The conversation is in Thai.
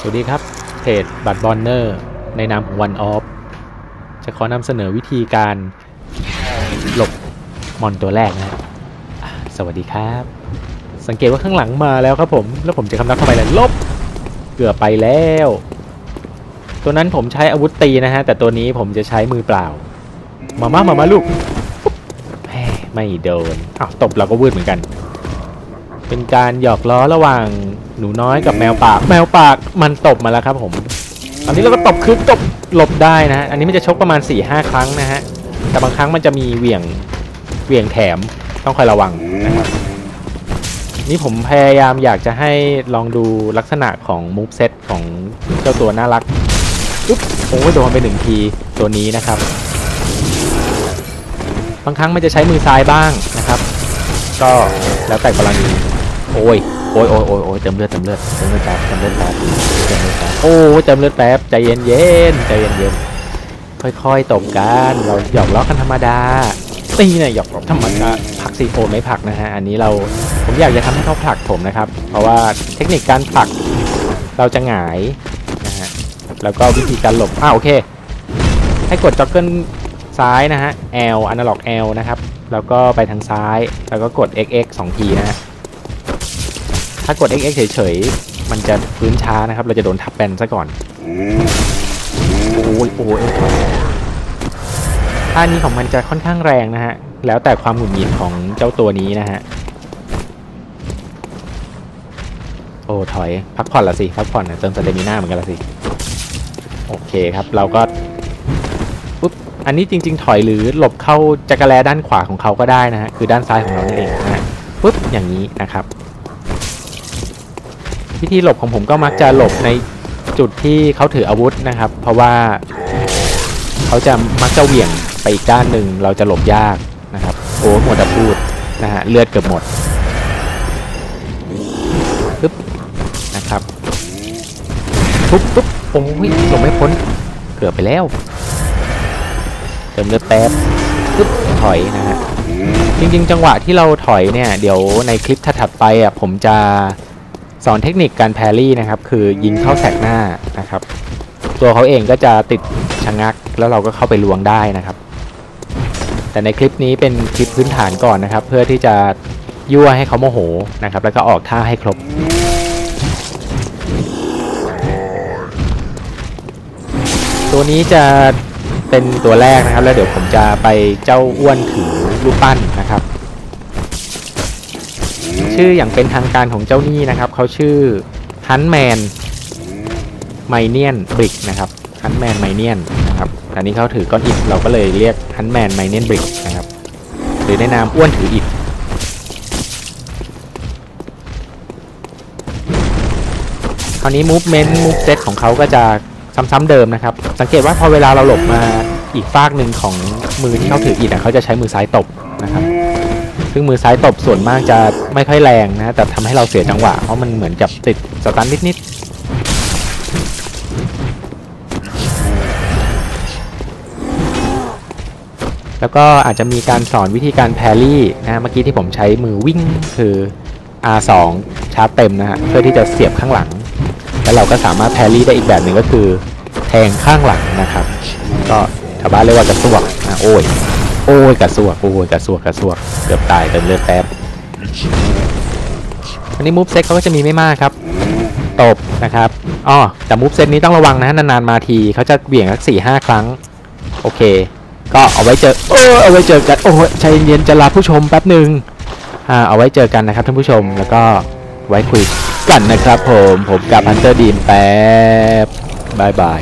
สวัสดีครับ เพจบัตรบอลเนอร์ ในนามของ One Off จะขอนำเสนอวิธีการหลบมอนตัวแรกนะสวัสดีครับ สังเกตว่าข้างหลังมาแล้วครับผม แล้วผมจะคำนับเข้าไปเลยลบ เกือบไปแล้ว ตัวนั้นผมใช้อาวุธตีนะฮะ แต่ตัวนี้ผมจะใช้มือเปล่า มามามามาลูกไม่โดนอ้าวตบเราก็วืดเหมือนกัน เป็นการหยอกล้อระหว่างหนูน้อยกับแมวปาก แมวปากมันตบมาแล้วครับผม ตอนนี้เราก็ตบคือตบหลบได้นะฮะ อันนี้มันจะชกประมาณ4ี่ห้าครั้งนะฮะ แต่บางครั้งมันจะมีเหวี่ยงเหวี่ยงแถมต้องคอยระวังนะครับ นี่ผมพยายามอยากจะให้ลองดูลักษณะของมูฟเซตของเจ้าตัวน่ารักอุ๊บโอ้ยโดนไปหนึ่งทีตัวนี้นะครับ บางครั้งมันจะใช้มือซ้ายบ้างนะครับ ก็แล้วแต่กรณี โอ้ยโอ้ยโอ้ยโอ้ยโอ้ยเติมเลือดเติมเลือดเติมเลือดแป๊บเติมเลือดแป๊บเติมเลือดแป๊บโอ้ยเติมเลือดแป๊บใจเย็นเย็นใจเย็นเย็นค่อยๆตบกันเราหยอกล้อกันธรรมดาตีเนี่ยหยอกล้อธรรมดาผลักซีโฟไม่ผลักนะฮะอันนี้เราผมอยากจะทำให้เขาผลักผมนะครับ เพราะว่าเทคนิคการผลักเราจะหงายนะฮะแล้วก็วิธีการหลบอ่าโอเค ให้กดจ็อกเกิลซ้ายนะฮะ L อนาล็อก L นะครับแล้วก็ไปทางซ้ายแล้วก็กด XX 2ทีนะฮะ ถ้ากด XX เฉยๆ มันจะพื้นช้านะครับ เราจะโดนทับแบนซะก่อน โอ้ยโอ้ยท่านี้ของมันจะค่อนข้างแรงนะฮะ แล้วแต่ความหงุดหงิดของเจ้าตัวนี้นะฮะ โอ้ ถอย พักผ่อนละสิ พักผ่อนนะเติมสเตมิน่าเหมือนกันละสิ โอเคครับ เราก็ปุ๊บ อันนี้จริง ๆ ถอยหรือหลบเข้าจักรแลด้านขวาของเขาก็ได้นะฮะ คือด้านซ้ายของเรานั่นเองนะฮะปุ๊บ อย่างนี้นะครับ วิธีหลบของผมก็มักจะหลบในจุดที่เขาถืออาวุธนะครับ เพราะว่าเขาจะมักจะเหวี่ยงไปอีกด้านหนึ่งเราจะหลบยากนะครับ โอ้หมดพูดนะฮะเลือดเกือบหมดปึ๊บนะครับปุ๊บปุ๊บโอ้ยหลบไม่พ้นเกือบไปแล้วเติมเลือดแป๊บปึ๊บถอยนะฮะจริงๆ จังหวะที่เราถอยเนี่ย เดี๋ยวในคลิปถัดๆไปอะผมจะ สอนเทคนิคการแพรี่นะครับคือยิงเข้าแสกหน้านะครับ ตัวเขาเองก็จะติดชะงัก แล้วเราก็เข้าไปลวงได้นะครับ แต่ในคลิปนี้เป็นคลิปพื้นฐานก่อนนะครับ เพื่อที่จะยั่วให้เขาโมโหนะครับ แล้วก็ออกท่าให้ครบตัวนี้จะเป็นตัวแรกนะครับ แล้วเดี๋ยวผมจะไปเจ้าอ้วนถือรูปปั้นนะครับ ชื่ออย่างเป็นทางการของเจ้านี่นะครับเขาชื่อฮันแมนไมเนียนบริกนะครับฮันแมนไมเนียนนะครับอันนี้เขาถือก้อนอิฐเราก็เลยเรียกฮันแมนไมเนียนบริกนะครับหรือในนามอ้วนถืออิฐคราวนี้มูฟเมนต์มูฟเซตของเขาก็จะซ้ำๆเดิมนะครับ สังเกตว่าพอเวลาเราหลบมาอีกฟากหนึ่งของมือที่เขาถืออิฐเขาจะใช้มือซ้ายตบนะครับ ซึ่งมือซ้ายตบส่วนมากจะไม่ค่อยแรงนะ แต่ทำให้เราเสียจังหวะ เพราะมันเหมือนกับติดสตันนิดๆแล้วก็อาจจะมีการสอนวิธีการแพรรี่นะเมื่อกี้ที่ผมใช้มือวิ่งคือ R2 ชาร์จเต็มนะฮะเพื่อที่จะเสียบข้างหลัง แล้วเราก็สามารถแพรรี่ได้อีกแบบหนึ่งก็คือ แทงข้างหลังนะครับ ก็ชาวบ้านเรียกว่ากระซวกนะโอ้ย โอ้ยกระซวกโอ้ยกระซวกกระซวกเกือบตายเติมเลือดแป๊บอันนี้มูฟเซ็ตเขาก็จะมีไม่มากครับตบนะครับอ๋อแต่มูฟเซ็ตนี้ต้องระวังนะนานๆมาทีเขาจะเบี่ยงสักสี่ห้าครั้ง โอเค ก็เอาไว้เจอเออเอาไว้เจอกันโอ้ยใจเย็นจะลาผู้ชมแป๊บหนึ่งอ่าเอาไว้เจอกันนะครับท่านผู้ชมแล้วก็ไว้คุยกันนะครับผมผมกับฮันเตอร์ดีมแป๊บบายบาย